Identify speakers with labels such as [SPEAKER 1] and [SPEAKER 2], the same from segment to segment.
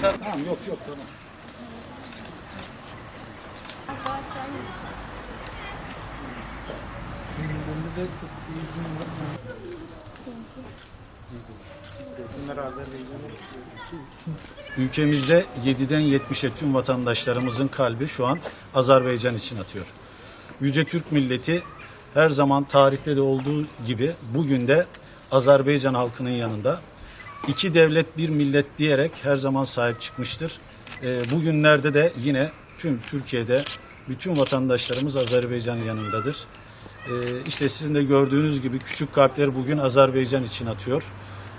[SPEAKER 1] Tamam yok yok tamam. Ülkemizde 7'den 70'e tüm vatandaşlarımızın kalbi şu an Azerbaycan için atıyor. Yüce Türk milleti her zaman tarihte de olduğu gibi bugün de Azerbaycan halkının yanında iki devlet bir millet diyerek her zaman sahip çıkmıştır. Ee, bugünlerde de yine tüm Türkiye'de bütün vatandaşlarımız Azerbaycan'ın yanındadır. Ee, işte sizin de gördüğünüz gibi küçük kalpler bugün Azerbaycan için atıyor.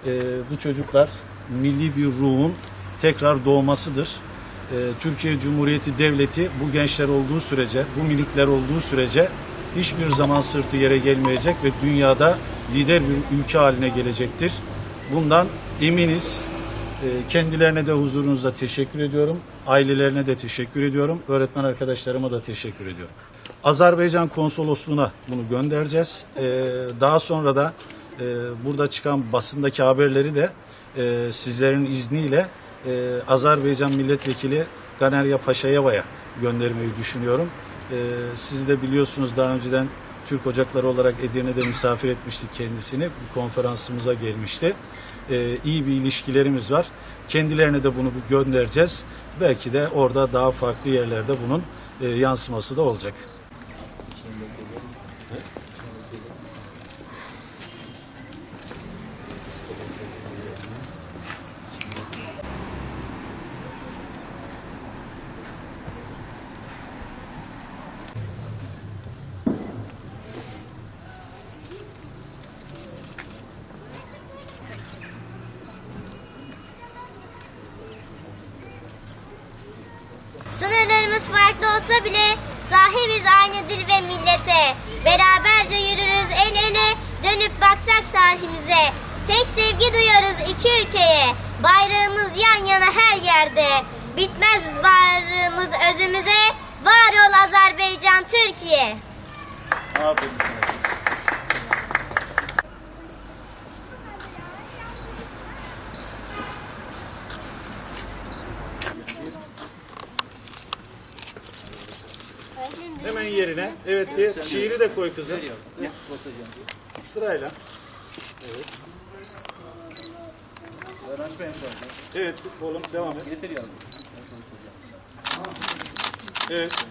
[SPEAKER 1] Ee, bu çocuklar milli bir ruhun tekrar doğmasıdır. Ee, Türkiye Cumhuriyeti Devleti bu gençler olduğu sürece, bu minikler olduğu sürece hiçbir zaman sırtı yere gelmeyecek ve dünyada lider bir ülke haline gelecektir. Bundan eminiz. Ee, Kendilerine de huzurunuzda teşekkür ediyorum. Ailelerine de teşekkür ediyorum. Öğretmen arkadaşlarıma da teşekkür ediyorum. Azerbaycan konsolosluğuna bunu göndereceğiz. Ee, Daha sonra da e, burada çıkan basındaki haberleri de e, sizlerin izniyle e, Azerbaycan Milletvekili Ganerya Paşayeva'ya göndermeyi düşünüyorum. E, Siz de biliyorsunuz daha önceden Türk Ocakları olarak Edirne'de misafir etmiştik kendisini. Bu konferansımıza gelmişti. E, iyi bir ilişkilerimiz var. Kendilerine de bunu göndereceğiz. Belki de orada daha farklı yerlerde bunun e, yansıması da olacak.
[SPEAKER 2] Olsa bile sahibiz aynı dil ve millete. Beraberce yürürüz el ele, dönüp baksak tarihimize. Tek sevgi duyarız iki ülkeye. Bayrağımız yan yana her yerde. Bitmez varlığımız özümüze. Var ol Azerbaycan Türkiye.
[SPEAKER 1] Aferin sana. Yerine. Evet diye şiiri de koy kızım. Sırayla. Evet. Evet oğlum devam et.
[SPEAKER 3] Getir yavrum.
[SPEAKER 1] Evet.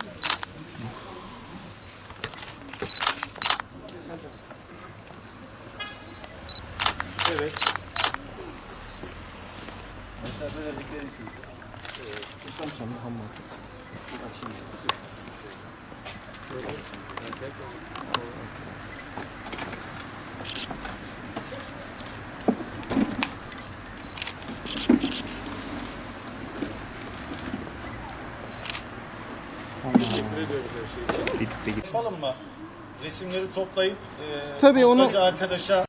[SPEAKER 1] Evet.
[SPEAKER 3] Mesafe verdikleri için.
[SPEAKER 1] Teşekkür ediyoruz her şey için. Yapalım mı? Resimleri toplayıp e,
[SPEAKER 4] Tabii, onu-
[SPEAKER 1] postacı arkadaşa